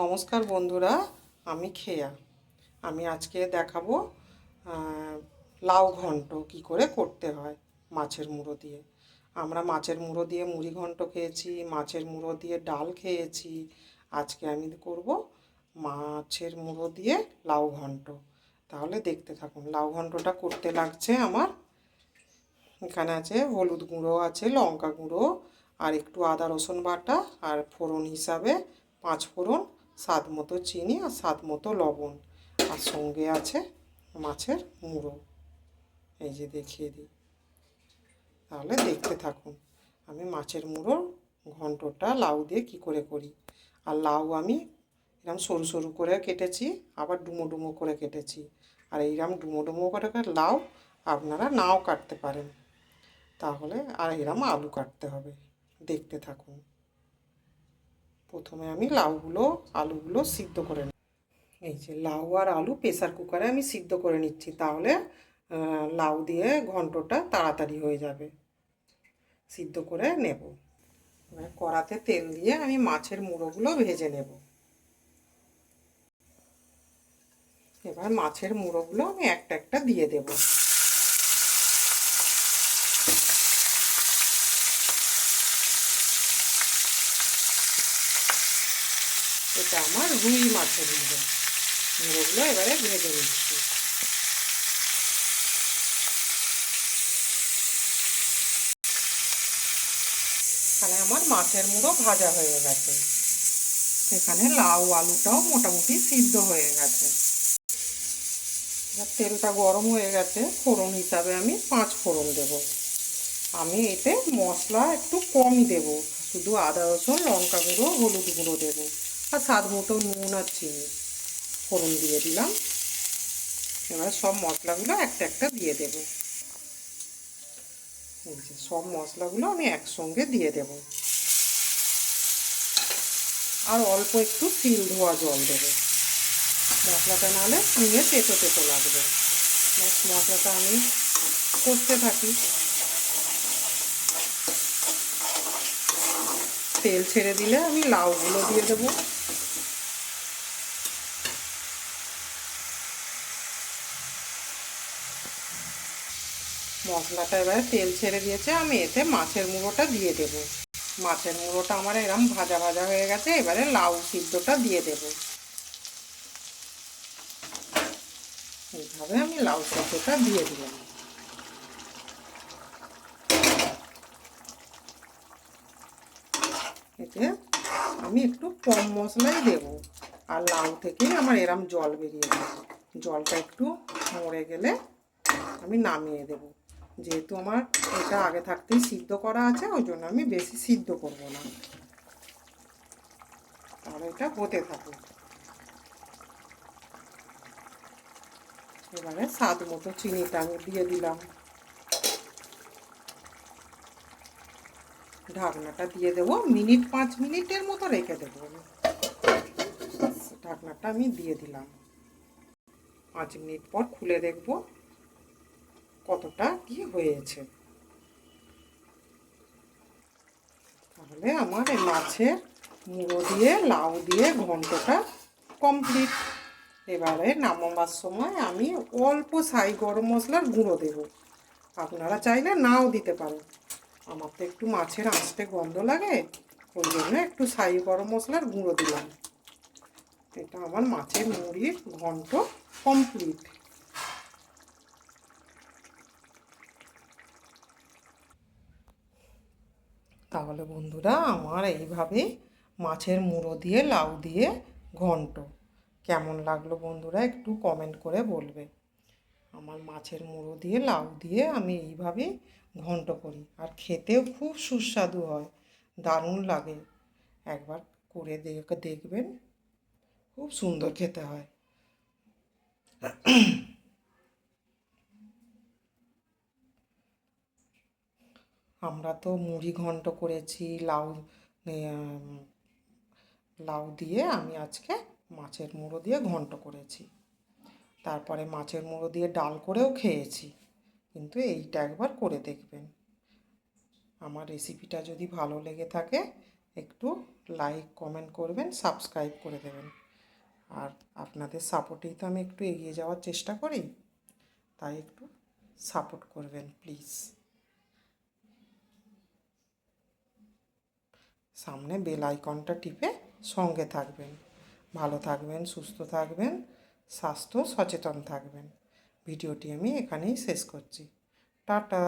নমস্কার বন্ধুরা, আমি খেয়া। আমি আজকে দেখাবো লাউ ঘন্ট কি করে করতে হয় মাছের মুড়ো দিয়ে। আমরা মাছের মুড়ো দিয়ে মুড়ি ঘন্ট খেয়েছি, মাছের মুড়ো দিয়ে ডাল খেয়েছি। আজকে আমি করব মাছের মুড়ো দিয়ে লাউ ঘন্ট। তাহলে দেখতে থাকুন, লাউ ঘন্টটা করতে লাগছে আমার। এখানে আছে হলুদ গুঁড়ো, আছে লঙ্কা গুঁড়ো, আর একটু আদা রসুন বাটা, আর ফোড়ন হিসাবে পাঁচ ফোড়ন স্বাদ মতো চিনি আর স্বাদ মতো লবণ। আর সঙ্গে আছে মাছের মুড়ো। এই যে দেখিয়ে দিই। তাহলে দেখতে থাকুন, আমি মাছের মুড়ো ঘন্টটা লাউ দিয়ে কি করে করি? আর লাউ আমি এরকম সরু সরু করে কেটেছি, আবার ডুমো ডুমো করে কেটেছি। আর এইরকম ডুমো ডুমো করে লাউ আপনারা নাও কাটতে পারেন। তাহলে আর এরম আলু কাটতে হবে। দেখতে থাকুন। প্রথমে আমি লাউগুলো, আলুগুলো সিদ্ধ করে নিই এই যে লাউ আর আলু প্রেসার কুকারে আমি সিদ্ধ করে নিচ্ছি, তাহলে লাউ দিয়ে ঘন্টটা তাড়াতাড়ি হয়ে যাবে। সিদ্ধ করে নেব। এবার কড়াতে তেল দিয়ে আমি মাছের মুড়োগুলো ভেজে নেব। এবার মাছের মুড়োগুলো আমি একটা একটা দিয়ে দেবো। এটা আমার রুই মাছের মুড়ো মুড়োগুলো এবারে ভেজে নিচ্ছি। এখানে আমার মাছের মুড়ো ভাজা হয়ে গেছে। এখানে লাউ আলুটাও মোটামুটি সিদ্ধ হয়ে গেছে। তেলটা গরম হয়ে গেছে, ফোড়ন হিসাবে আমি পাঁচ ফোড়ন দেব। আমি এতে মশলা একটু কমই দেব, শুধু আদা রসুন, লঙ্কা গুঁড়ো, হলুদ গুঁড়ো দেবো। আর স্বাদ মতো নুন আর চিনি। ফোড়ন দিয়ে দিলাম। এবার সব মশলাগুলো একটা একটা দিয়ে দেবো। সব মশলাগুলো আমি একসঙ্গে দিয়ে দেব। আর অল্প একটু তিল ধোয়া জল দেবো। মশলাটা নাহলে নিয়ে তেতো তেতো লাগবে। মশলাটা আমি করতে থাকি। তেল ছেড়ে দিলে আমি লাউগুলো দিয়ে দেবো। মশলাটা এবারে তেল ছেড়ে দিয়েছে, আমি এতে মাছের মুড়োটা দিয়ে দেব। মাছের মুড়োটা আমার এরম ভাজা ভাজা হয়ে গেছে, এবারে লাউ সিদ্ধটা দিয়ে দেব। এইভাবে আমি লাউ সিদ্ধটা দিয়ে দিলাম। এতে আমি একটু কম মশলাই দেব, আর লাউ থেকেই আমার এরম জল বেরিয়ে যাবে জলটা একটু মরে গেলে আমি নামিয়ে দেব। যেহেতু আমার এটা আগে থাকতেই সিদ্ধ করা আছে, ওই জন্য আমি বেশি সিদ্ধ করব না। তাহলে এটা হতে থাকুক। এবারে স্বাদ মতো চিনিটা আমি দিয়ে দিলাম। ঢাকনাটা দিয়ে দেবো, মিনিট পাঁচ মিনিটের মতো রেখে দেবো ঢাকনাটা আমি দিয়ে দিলাম। পাঁচ মিনিট পর খুলে দেখব। কতটা কি হয়েছে? তাহলে আমার এই মাছের মুড়ো দিয়ে, লাউ দিয়ে ঘন্টটা কমপ্লিট এবারে নামাবার সময় আমি অল্প সাই গরম মশলার গুঁড়ো দেব। আপনারা চাইলে নাও দিতে পারেন। আমার তো একটু মাছের আঁচতে গন্ধ লাগে, ওই জন্য একটু সাই গরম মশলার গুঁড়ো দিলাম। এটা আমার মাছের মুড়ির ঘন্ট কমপ্লিট তাহলে বন্ধুরা আমার এইভাবে মাছের মুড়ো দিয়ে, লাউ দিয়ে ঘন্ট। কেমন লাগল বন্ধুরা একটু কমেন্ট করে বলবে। আমার মাছের মুড়ো দিয়ে, লাউ দিয়ে আমি এইভাবে ঘন্ট করি। আর খেতেও খুব সুস্বাদু হয়, দারুণ লাগে। একবার করে দেখবেন, খুব সুন্দর খেতে হয়। আমরা তো মুড়ি ঘন্ট করেছি, লাউ লাউ দিয়ে আমি আজকে মাছের মুড়ো দিয়ে ঘন্ট করেছি। তারপরে মাছের মুড়ো দিয়ে ডাল করেও খেয়েছি, কিন্তু এইটা একবার করে দেখবেন। আমার রেসিপিটা যদি ভালো লেগে থাকে, একটু লাইক কমেন্ট করবেন সাবস্ক্রাইব করে দেবেন। আর আপনাদের সাপোর্টেই তো আমি একটু এগিয়ে যাওয়ার চেষ্টা করি, তাই একটু সাপোর্ট করবেন প্লিজ সামনে বেল আইকনটা টিপে সঙ্গে থাকবেন। ভালো থাকবেন, সুস্থ থাকবেন, স্বাস্থ্য সচেতন থাকবেন। ভিডিওটি আমি এখানেই শেষ করছি। টাটা!